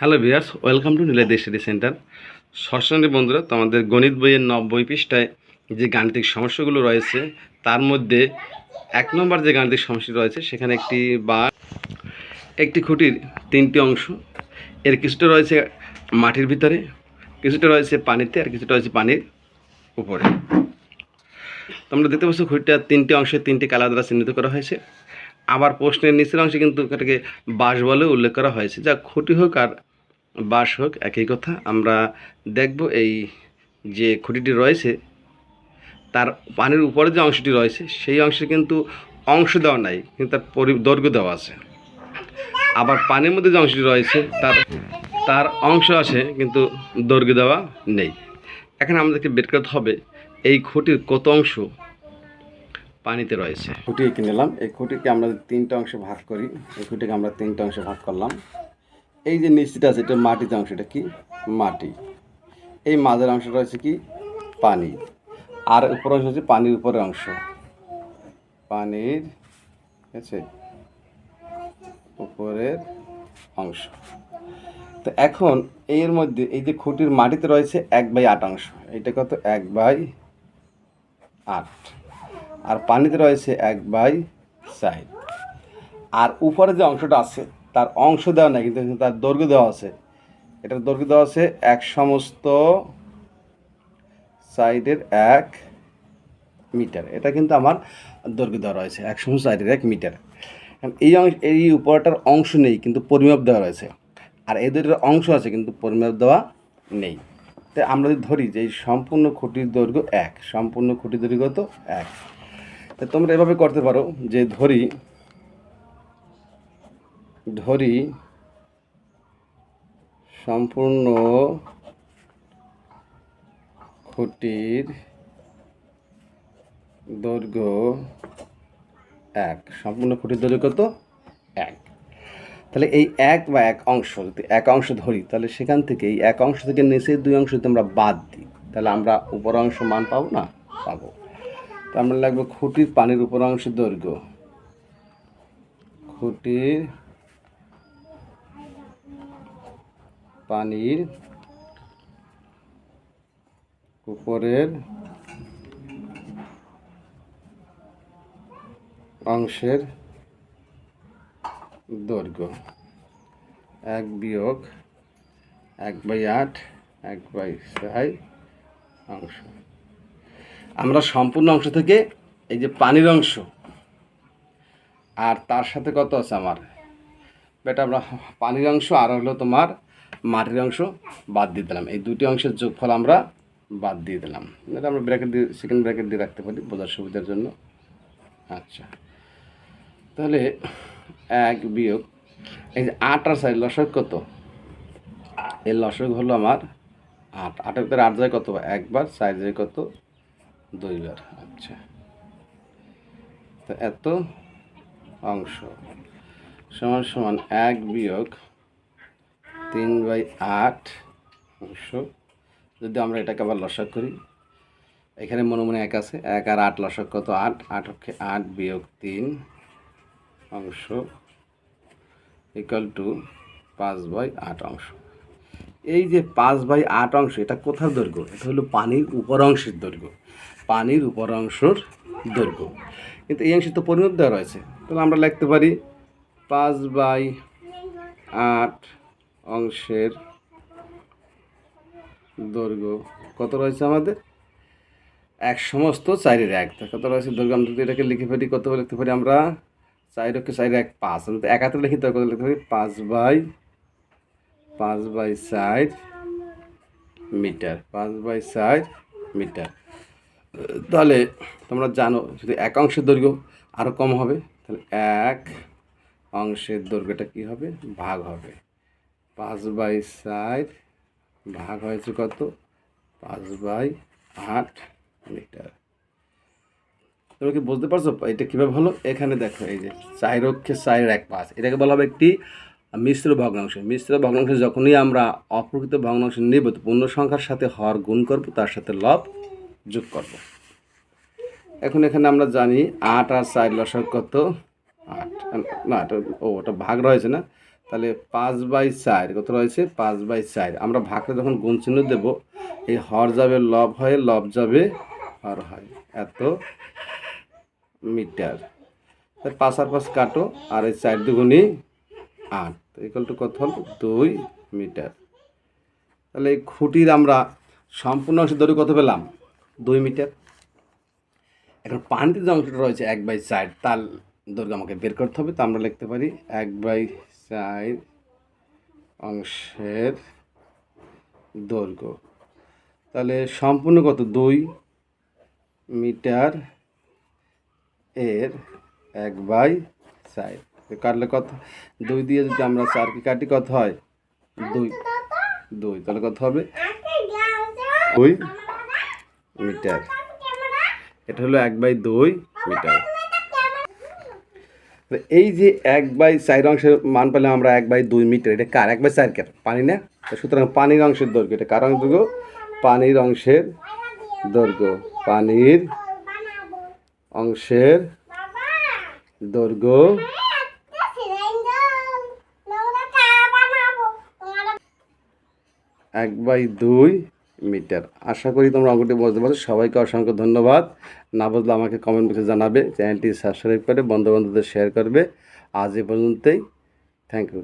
Hello viewers welcome to Niladri study centre. ষষ্ঠ বন্ধুরা তো আমাদের গণিত বইয়ের নব্বই পৃষ্ঠায় যে গাণিতিক সমস্যাগুলো রয়েছে, তার মধ্যে এক নম্বর যে গাণিতিক সমস্যা রয়েছে, সেখানে একটি বা একটি খুঁটির তিনটি অংশ, এর কিছুটা রয়েছে মাটির ভিতরে, কিছুটা রয়েছে পানিতে, আর কিছুটা রয়েছে পানির উপরে। তোমরা দেখতে পাচ্ছ খুঁটিটার তিনটি অংশে তিনটি কালার দ্বারা চিহ্নিত করা হয়েছে। আবার প্রশ্নের নিচের অংশে কিন্তু এটাকে বাঁশ বলে উল্লেখ করা হয়েছে। যা খুঁটি হোক আর বাঁশ হোক, একই কথা। আমরা দেখব এই যে খুঁটিটি রয়েছে, তার পানির উপরে যে অংশটি রয়েছে, সেই অংশে কিন্তু অংশ দেওয়া নাই, কিন্তু তার পরি, দৈর্ঘ্য দেওয়া আছে। আবার পানির মধ্যে যে অংশটি রয়েছে, তার তার অংশ আছে, কিন্তু দৈর্ঘ্য দেওয়া নেই। এখানে আমাদেরকে বের করতে হবে, এই খুঁটির কত অংশ পানিতে রয়েছে? খুঁটি এঁকে নিলাম। এই খুঁটিকে আমরা তিনটা অংশে ভাগ করি। এই খুঁটিকে আমরা তিনটা অংশে ভাগ করলাম। এই যে নিচটা আছে, এটা মাটিতে অংশ এটা কি? মাটি। এই মাঝের অংশটা হচ্ছে কি? পানি। আর উপর অংশ হচ্ছে পানির উপরের অংশ। পানির, ঠিক আছে? উপরের অংশ। তো এখন এর মধ্যে এই যে খুঁটির মাটিতে রয়েছে এক বাই আট অংশ। এটা কত? এক বাই আট। আর পানিতে রয়েছে এক বাই সাইড আর উপরে যে অংশটা আছে তার অংশ দেওয়া নাই, কিন্তু তার দৈর্ঘ্য দেওয়া আছে। এটার দৈর্ঘ্য দেওয়া আছে এক সমস্ত সাইডের এক মিটার। এটা কিন্তু আমার দৈর্ঘ্য দেওয়া রয়েছে, এক সমস্ত সাইডের এক মিটার। এই অংশ, এই উপরটার অংশ নেই, কিন্তু পরিমাপ দেওয়া রয়েছে। আর এই দুটোর অংশ আছে, কিন্তু পরিমাপ দেওয়া নেই। তাই আমরা যদি ধরি যে এই সম্পূর্ণ খুঁটির দৈর্ঘ্য এক, সম্পূর্ণ খুঁটির দৈর্ঘ্য তো এক। তা তোমরা এভাবে করতে পারো যে ধরি ধরি সম্পূর্ণ খুঁটির দৈর্ঘ্য এক। সম্পূর্ণ খুঁটির দৈর্ঘ্য কত? এক। তাহলে এই এক বা এক অংশ, যদি এক অংশ ধরি, তাহলে সেখান থেকে এই এক অংশ থেকে নিচের দুই অংশ যদি আমরা বাদ দিই, তাহলে আমরা উপর অংশ মান পাবো না? পাবো। তো আমরা লাগবে খুঁটির পানির উপর অংশের দৈর্ঘ্য। খুঁটির পানির উপরের অংশের দৈর্ঘ্য এক বিয়োগ এক বাই আট, এক বাই ছয় অংশ। আমরা সম্পূর্ণ অংশ থেকে এই যে পানির অংশ আর তার সাথে কত আছে আমার? বেটা আমরা পানির অংশ আর হলো তোমার মাটির অংশ বাদ দিয়ে দিলাম। এই দুটি অংশের যোগফল আমরা বাদ দিয়ে দিলাম। এটা আমরা ব্র্যাকেট দিয়ে সেকেন্ড ব্র্যাকেট দিয়ে রাখতে পারি বোঝার সুবিধার জন্য। আচ্ছা। তাহলে এক বিয়োগ, এই যে আট আর সাইড লসক কত? এই লসক হলো আমার আট। আটের ভিতরে আট যায় কত? একবার সাইড যায় কত? দুইবার। আচ্ছা। তো এত অংশ। সমান সমান এক বিয়োগ তিন বাই আট অংশ যদি আমরা এটাকে আবার লসক করি, এখানে মনে মনে এক আছে, এক আর আট লসক কত? আট আট পক্ষে আট বিয়োগ তিন অংশ ইকাল টু পাঁচ বাই আট অংশ। এই যে পাঁচ বাই আট অংশ, এটা কোথার দৈর্ঘ্য? এটা হলো পানির উপর অংশের দৈর্ঘ্য। পানির উপর অংশের দৈর্ঘ্য। কিন্তু এই অংশে তো পরিমাপ দেওয়া রয়েছে। তাহলে আমরা লিখতে পারি পাঁচ বাই আট অংশের দৈর্ঘ্য কত রয়েছে আমাদের? এক সমস্ত চাইরের এক। কত রয়েছে দৈর্ঘ্য? আমরা যদি এটাকে লিখে ফেলি, কত লিখতে পারি আমরা? চাইর অক্ষে চাইরে এক, পাঁচ। আমি তো এক হাতে লিখি কত লিখতে পারি? পাঁচ বাই পাঁচ বাই চার মিটার। পাঁচ বাই চার মিটার। তাহলে তোমরা জানো, যদি এক অংশের দৈর্ঘ্য আরও কম হবে, তাহলে এক অংশের দৈর্ঘ্যটা কী হবে? ভাগ হবে। পাঁচ বাই চার ভাগ হয়েছে কত? পাঁচ বাই আট মিটার। তুমি কি বুঝতে পারছ এটা কীভাবে হলো? এখানে দেখো, এই যে চার অক্ষে এক পাঁচ। এটাকে বলা হবে একটি মিশ্র ভগ্নাংশ। মিশ্র ভগ্নাংশ যখনই আমরা অপ্রকৃত ভগ্নাংশ নেব পূর্ণ সংখ্যার সাথে হর গুণ করব, তার সাথে লব যোগ করব। এখন এখানে আমরা জানি আট আর চার লসক কত? আট। না ও, ওটা ভাগ রয়েছে না? তাহলে পাঁচ বাই চার, কত রয়েছে? পাঁচ বাই চার। আমরা ভাগটা যখন গুণ চিহ্ন দেব, এই হর যাবে লব হয়ে, লব যাবে হর হয়। এত মিটার। তাহলে পাঁচ আর পাঁচ কাটো, আর এই চার দুগুণি আট। ইকাল টু কত হল? দুই মিটার। তাহলে এই খুঁটির আমরা সম্পূর্ণ অংশ দৈর্ঘ্য কত পেলাম? দুই মিটার। এখন পানিতে যে অংশটা রয়েছে, এক বাই চার, তার দৈর্ঘ্য আমাকে বের করতে হবে। তা আমরা লিখতে পারি এক বাই চার অংশের দৈর্ঘ্য। তাহলে সম্পূর্ণ কত? দুই মিটার এর এক বাই চার। কাটলে কত? দুই দিয়ে যদি আমরা চারকে কাটি, কত হয়? দুই। দুই। তাহলে কত হবে? দুই মিটার। এটা হলো এক বাই দুই মিটার। এই যে এক বাই চার অংশের মান পেলাম আমরা এক বাই দুই মিটার, এটা কার? এক বাই চার কার পানি না? সুতরাং পানির অংশের দৈর্ঘ্য, এটা কার অংশ পানির অংশের দৈর্ঘ্য। পানির অংশের দৈর্ঘ্য। এক বাই দুই মিটার। আশা করি তোমরা অঙ্কটি বুঝতে পারছ। সবাইকে অসংখ্য ধন্যবাদ। না বুঝলে আমাকে কমেন্ট বক্সে জানাবে। চ্যানেলটি সাবস্ক্রাইব করে বন্ধু বান্ধবদের শেয়ার করবে। আজ এ পর্যন্তই। Thank you